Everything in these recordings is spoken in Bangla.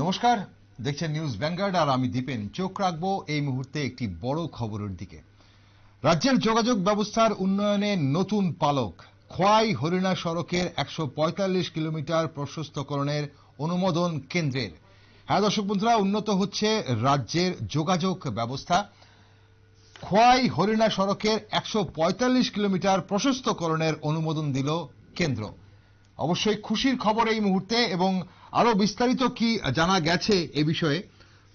নমস্কার, দেখছেন নিউজ ব্যাঙ্গার্ড আর আমি দীপেন। চোখ রাখব এই মুহূর্তে একটি বড় খবরের দিকে। রাজ্যের যোগাযোগ ব্যবস্থার উন্নয়নে নতুন পালক। খোয়াই হরিণা সড়কের একশো পঁয়তাল্লিশ কিলোমিটার প্রশস্তকরণের অনুমোদন কেন্দ্রের। হ্যাঁ দর্শক বন্ধুরা, উন্নত হচ্ছে রাজ্যের যোগাযোগ ব্যবস্থা। খোয়াই হরিণা সড়কের একশো পঁয়তাল্লিশ কিলোমিটার প্রশস্তকরণের অনুমোদন দিল কেন্দ্র। অবশ্যই খুশির খবর এই মুহূর্তে এবং আরও বিস্তারিত কি জানা গেছে এ বিষয়ে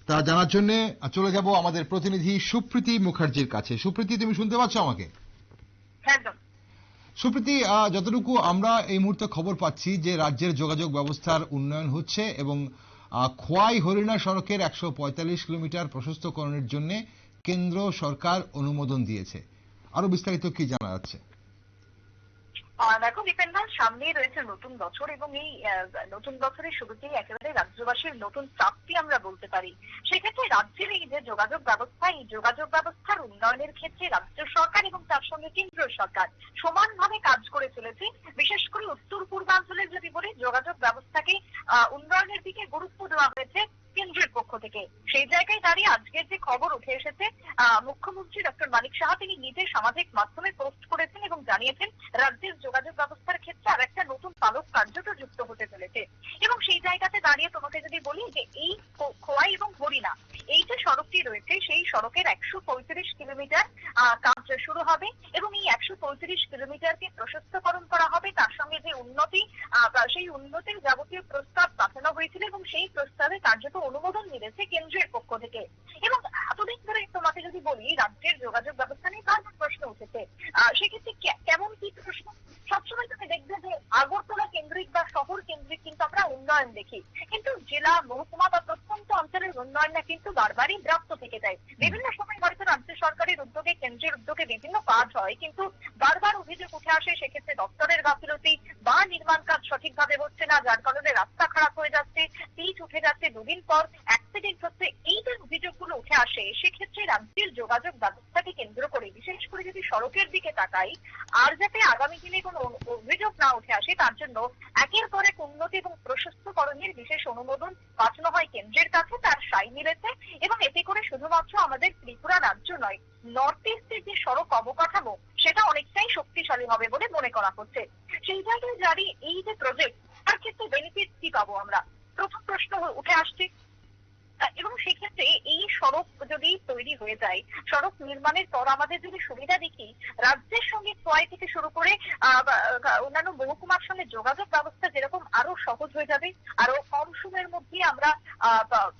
তা জানার জন্য চলে যাব আমাদের প্রতিনিধি সুপ্রীতি মুখার্জির কাছে। সুপ্রীতি তুমি শুনতে পাচ্ছ আমাকে? একদম। সুপ্রীতি যতটুকু আমরা এই মুহূর্তে খবর পাচ্ছি যে রাজ্যের যোগাযোগ ব্যবস্থার উন্নয়ন হচ্ছে এবং খোয়াই হরিণা সড়কের একশো পঁয়তাল্লিশ কিলোমিটার প্রশস্তকরণের জন্য কেন্দ্র সরকার অনুমোদন দিয়েছে। আরও বিস্তারিত কি জানা যাচ্ছে? দেখো দীপেন্দা সামনেই রয়েছে নতুন বছর এবং এই নতুন বছরের শুরুতেই একেবারে রাজ্যবাসীর নতুন প্রাপ্তি আমরা বলতে পারি। সেক্ষেত্রে রাজ্যের এই যে যোগাযোগ ব্যবস্থা, এই যোগাযোগ ব্যবস্থার উন্নয়নের ক্ষেত্রে রাজ্য সরকার এবং তার সঙ্গে কেন্দ্রীয় সরকার সমানভাবে কাজ করে চলেছে। বিশেষ করে উত্তর পূর্বাঞ্চলে যদি বলি, যোগাযোগ ব্যবস্থাকে উন্নয়নের দিকে গুরুত্ব দেওয়া হয়েছে কেন্দ্রের পক্ষ থেকে। সেই জায়গায় দাঁড়িয়ে আজকের যে খবর উঠে এসেছে মুখ্যমন্ত্রী ডক্টর মানিক সাহা তিনি নিজে সামাজিক মাধ্যমে জানিয়েছেন, রাজ্যের যোগাযোগ ব্যবস্থার ক্ষেত্রে আর একটা নতুন পালক কার্যত যুক্ত হতে চলেছে। এবং সেই জায়গাতে দাঁড়িয়ে তোমাকে যদি বলি যে এই খোয়াই এবং হরিণা, এই যে সড়কটি রয়েছে, সেই সড়কের একশো পঁয়ত্রিশ কিলোমিটার কাজ শুরু হবে এবং এই একশো পঁয়ত্রিশ কিলোমিটারকে প্রশস্তকরণ করা হবে। তার সঙ্গে যে উন্নতি সেই উন্নতির যাবতীয় প্রস্তাব পাঠানো হয়েছিল এবং সেই প্রস্তাবে কার্যত অনুমোদন মিলেছে কেন্দ্রের পক্ষ থেকে। এবং এতদিন ধরে তোমাকে যদি বলি, রাজ্যের যোগাযোগ ব্যবস্থা নিয়ে বারবার প্রশ্ন উঠেছে সেক্ষেত্রে কেমন কি প্রশ্ন? সবসময় তুমি দেখবে যে আগরতলা কেন্দ্রিক বা শহর কেন্দ্রিক কিন্তু আমরা উন্নয়ন দেখি। কিন্তু জেলা মহকুমা বা প্রত্যন্ত অঞ্চলের উন্নয়নটা কিন্তু বারবারই ব্যাপ্ত থেকে যায়। বিভিন্ন সময় হয়তো রাজ্য সরকারের উদ্যোগে কেন্দ্রের উদ্যোগে বিভিন্ন কাজ হয় কিন্তু বারবার অভিযোগ উঠে আসে সেক্ষেত্রে দপ্তরের গাফিলতি বা নির্মাণ কাজ সঠিকভাবে হচ্ছে না যার কারণে রাস্তা খারাপ হয়ে যাচ্ছে পিচ উঠে যাচ্ছে দুদিন পর অ্যাক্সিডেন্ট উঠে আসে, সেক্ষেত্রে রাজ্যের যোগাযোগ ব্যবস্থাকে কেন্দ্র করে, বিশেষ করে যদি সড়কের দিকে তাকাই, আর যাতে আগামী দিনে কোনো অভিযোগ না উঠে আসে, তার জন্য একের পর এক উন্নতি এবং প্রশস্তকরণের বিশেষ অনুমোদন পাঠানো হয় কেন্দ্রের কাছে, তার সাই মিলেছে এবং এতে করে শুধুমাত্র আমাদের ত্রিপুরা রাজ্য নয় নর্থ ইস্টের যে সড়ক অবকাঠামো, সেটা অনেকটাই শক্তিশালী হবে বলে মনে করা হচ্ছে। সেই জায়গায় দাঁড়িয়ে এই যে প্রজেক্ট তার ক্ষেত্রে বেনিফিট কি পাবো আমরা? প্রথম প্রশ্ন উঠে আসছে এবং সেক্ষেত্রে এই সড়ক যদি তৈরি হয়ে যায়, সড়ক নির্মাণের পর আমাদের যদি সুবিধা দেখি, রাজ্যের সঙ্গে খোয়াই থেকে শুরু করে অন্যান্য মহকুমার সঙ্গে যোগাযোগ ব্যবস্থা যেরকম আরও সহজ হয়ে যাবে, আরও কম সময়ের মধ্যে আমরা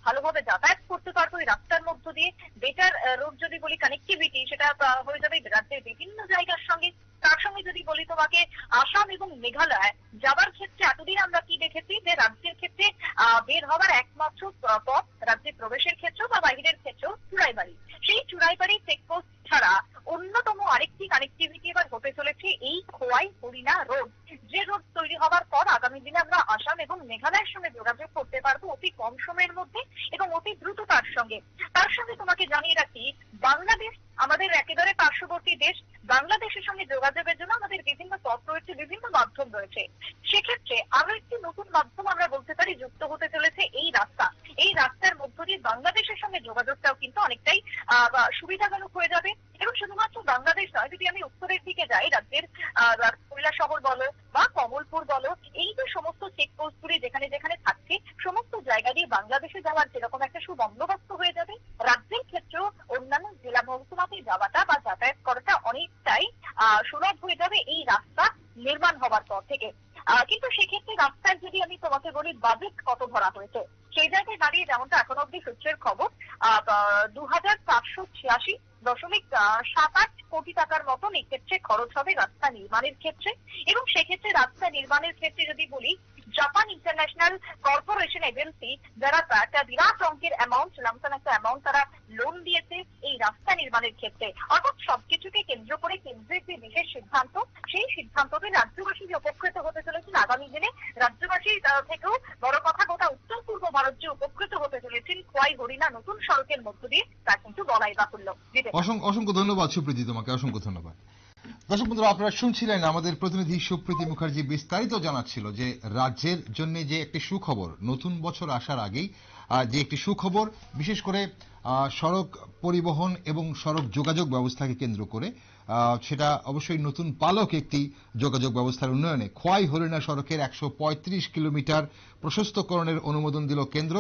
ভালোভাবে যাতায়াত করতে পারব এই রাস্তার মধ্য দিয়ে। বেটার রোড যদি বলি কানেক্টিভিটি সেটা হয়ে যাবে রাজ্যের বিভিন্ন জায়গার সঙ্গে। তার সঙ্গে যদি বলি তোমাকে, আসাম এবং মেঘালয়, যাবার ক্ষেত্রে এতদিন আমরা কি দেখেছি যে রাজ্যের ক্ষেত্রে বের হওয়ার একমাত্র পথ রাজ্যে প্রবেশের ক্ষেত্রেও বা বাহিরের ক্ষেত্রেও চুড়াইবাড়ি সেই চুড়াইবাড়ি চেকপোস্ট ছাড়া অন্যতম আরেকটি কানেক্টিভিটি এবার হতে চলেছে এই খোয়াই হরিণা রোড। যে রোড তৈরি হওয়ার পর আগামী দিনে আমরা আসাম এবং মেঘালয়ের সঙ্গে যোগাযোগ করতে পারব অতি কম সময়ের মধ্যে এবং অতি দ্রুততার সঙ্গে। তার সঙ্গে তোমাকে জানিয়ে রাখি, বাংলাদেশ আমাদের একেবারে পার্শ্ববর্তী দেশ। বাংলাদেশের সঙ্গে যোগাযোগের জন্য আমাদের বিভিন্ন পথ রয়েছে, বিভিন্ন মাধ্যম রয়েছে। সেক্ষেত্রে আরও একটি নতুন মাধ্যম আমরা বলতে পারি, যুক্ত হতে চলেছে এই এই রাস্তার মধ্য দিয়ে বাংলাদেশের সঙ্গে যোগাযোগটাও কিন্তু অনেকটাই আহ, বা সুবিধাজনক হয়ে যাবে। এবং শুধুমাত্র বাংলাদেশ নয়, যদি আমি উত্তরের দিকে যাই, রাজ্যের শহর বলো বা কমলপুর বলো, এই যে সমস্ত চেকপোস্ট গুলি যেখানে যেখানে থাকছে, সমস্ত জায়গা দিয়ে বাংলাদেশে যাওয়ার যেরকম একটা সুবন্দোবস্ত হয়ে যাবে, রাজ্যের ক্ষেত্রেও অন্যান্য জেলা মহকুমাতে যাওয়াটা বা যাতায়াত করাটা অনেকটাই সুলভ হয়ে যাবে এই রাস্তা নির্মাণ হওয়ার পর থেকে। কিন্তু সেক্ষেত্রে রাস্তায় যদি আমি তোমাকে বলি বাজেট কত ধরা হয়েছে? সেই জায়গায় দাঁড়িয়ে যেমনটা এখন অব্দি সূত্রের খবর দু হাজার চারশো ছিয়াশি দশমিক সাত আট কোটি টাকার মতন এক্ষেত্রে খরচ হবে রাস্তা নির্মাণের ক্ষেত্রে। এবং সেক্ষেত্রে রাস্তা নির্মাণের ক্ষেত্রে যদি বলি জাপান ইন্টারন্যাশনাল কর্পোরেশন এজেন্সি যারা একটা বিরাট অঙ্কের অ্যামাউন্ট লামসান একটা অ্যামাউন্ট তারা লোন দিয়েছে এই রাস্তা নির্মাণের ক্ষেত্রে। অর্থাৎ সবকিছুকে কেন্দ্র করে কেন্দ্রের যে বিশেষ সিদ্ধান্ত সেই সিদ্ধান্তকে রাজ্যবাসী যে উপকৃত হতে চলেছেন আগামী দিনে রাজ্যবাসীর আহ, থেকেও বড় কথা গোটা উত্তর ভারত যে উপকৃত হতে চলেছেন খোয়াই হরিণা নতুন সড়কের মধ্য দিয়ে। তা কিন্তু বলাই বাহুল্য। অসংখ্য ধন্যবাদ সুপ্রীতি তোমাকে, অসংখ্য ধন্যবাদ। দর্শক বন্ধুরা, আপনারা শুনছিলেন আমাদের প্রতিনিধি সুপ্রীতি মুখার্জি বিস্তারিত জানাচ্ছিল যে রাজ্যের জন্য যে একটি সুখবর, নতুন বছর আসার আগেই যে একটি সুখবর, বিশেষ করে সড়ক পরিবহন এবং সড়ক যোগাযোগ ব্যবস্থাকে কেন্দ্র করে সেটা অবশ্যই নতুন পালক একটি যোগাযোগ ব্যবস্থার উন্নয়নে। খোয়াই হরিণা সড়কের একশো পঁয়ত্রিশ কিলোমিটার প্রশস্তকরণের অনুমোদন দিল কেন্দ্র।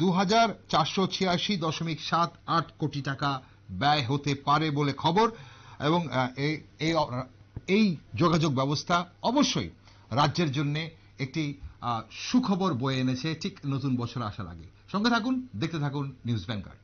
দু হাজার চারশো ছিয়াশি দশমিক সাত আট কোটি টাকা ব্যয় হতে পারে বলে খবর। এবং এই যোগাযোগ ব্যবস্থা অবশ্যই রাজ্যের জন্য একটি সুখবর বয়ে এনেছে। ঠিক নতুন বছর আসার আগে। সঙ্গে থাকুন, দেখতে থাকুন নিউজ ব্যাংকার